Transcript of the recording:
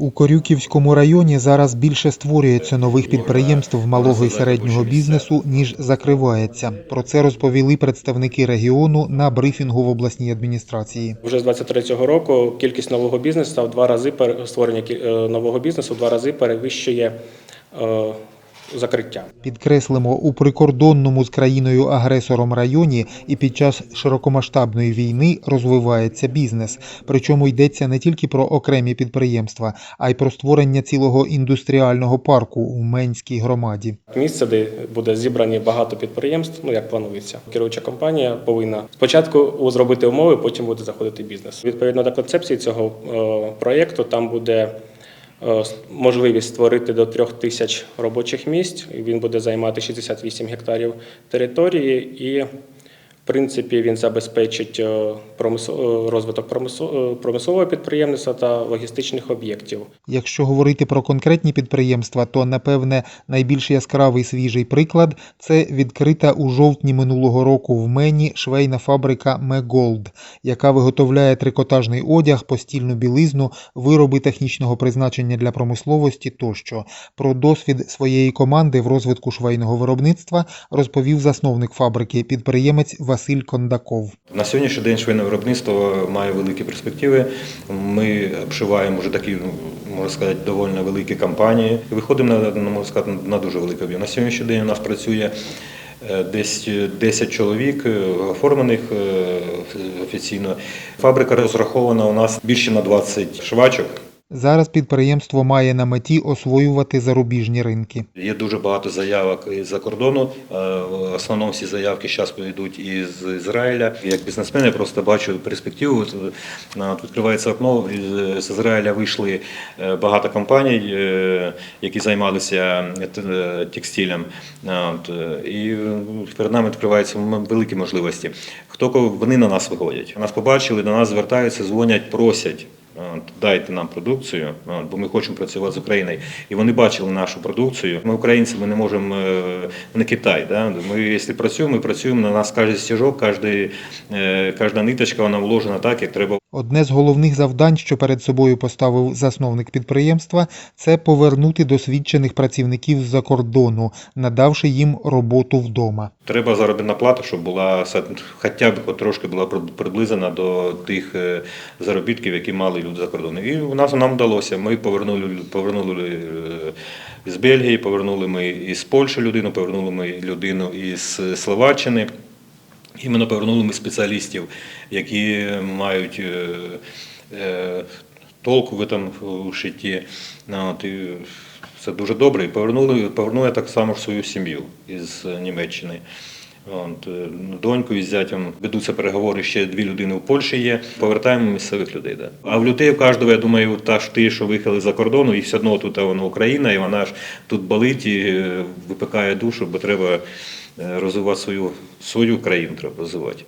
У Корюківському районі зараз більше створюється нових підприємств малого і середнього бізнесу, ніж закривається. Про це розповіли представники регіону на брифінгу в обласній адміністрації. Вже з 23-го року кількість нового бізнесу в два рази створення е, нового бізнесу в два рази перевищує е, закриття. Підкреслимо, у прикордонному з країною-агресором районі і під час широкомасштабної війни розвивається бізнес. Причому йдеться не тільки про окремі підприємства, а й про створення цілого індустріального парку у Менській громаді. Місце, де буде зібрані багато підприємств, ну як планується. Керуюча компанія повинна спочатку зробити умови, потім буде заходити бізнес. Відповідно до концепції цього е, проєкту, там буде можливість створити до трьох тисяч робочих місць. Він буде займати 68 гектарів території і. Принципі, він забезпечить е, е, розвиток е, промислового підприємництва та логістичних об'єктів. Якщо говорити про конкретні підприємства, то напевне найбільш яскравий свіжий приклад це відкрита у жовтні минулого року в Мені швейна фабрика Меголд, яка виготовляє трикотажний одяг, постільну білизну, вироби технічного призначення для промисловості тощо. Про досвід своєї команди в розвитку швейного виробництва розповів засновник фабрики, підприємець Василь Кондаков. На сьогоднішній день швейне виробництво має великі перспективи. Ми обшиваємо вже такі, ну, можна сказати, доволі великі компанії. Виходимо на, на, можна сказати, на дуже великий об'єм. На сьогоднішній день у нас працює е, десь 10 чоловік е, оформлених е, офіційно. Фабрика розрахована у нас більше на 20 швачок. Зараз підприємство має на меті освоювати зарубіжні ринки. Є дуже багато заявок із-за кордону. Е, В основному всі заявки зараз йдуть із Ізраїля. Як бізнесмен я просто бачу перспективу. От, е, Відкривається окно. З Ізраїля вийшли е, багато компаній, е, які займалися е, текстилем. Е, І е, перед нами відкриваються великі можливості. Хто вони на нас виходять? Нас побачили, до нас звертаються, дзвонять, просять. Дайте нам продукцію, бо ми хочемо працювати з Україною. І вони бачили нашу продукцію. Ми українці, ми не можемо е, не Китай. Да? Ми, якщо працюємо, ми працюємо. На нас кожен стіжок, е, кожна ниточка вона вложена так, як треба. Одне з головних завдань, що перед собою поставив засновник підприємства, це повернути досвідчених працівників з-за кордону, надавши їм роботу вдома. Треба заробітна плата, щоб була хоча б трошки була при- приблизена до тих е, заробітків, які мали люди за кордоном. І у нас нам вдалося. Ми повернули повернули е, з Бельгії, повернули ми із Польщі людину, повернули ми людину із Словаччини. Іменно повернули ми спеціалістів, які мають е, е, толку в цьому шитті. Ну, і це дуже добре. І повернули, повернули так само свою сім'ю із Німеччини. От, е, доньку із зятям ведуться переговори, ще дві людини в Польщі є. Повертаємо місцевих людей. Да. А в людей у кожного, я думаю, та ж ті, що виїхали за кордону, і все одно тут вона Україна, і вона ж тут болить і випекає душу, бо треба розвивати свою, свою країну, треба розвивати.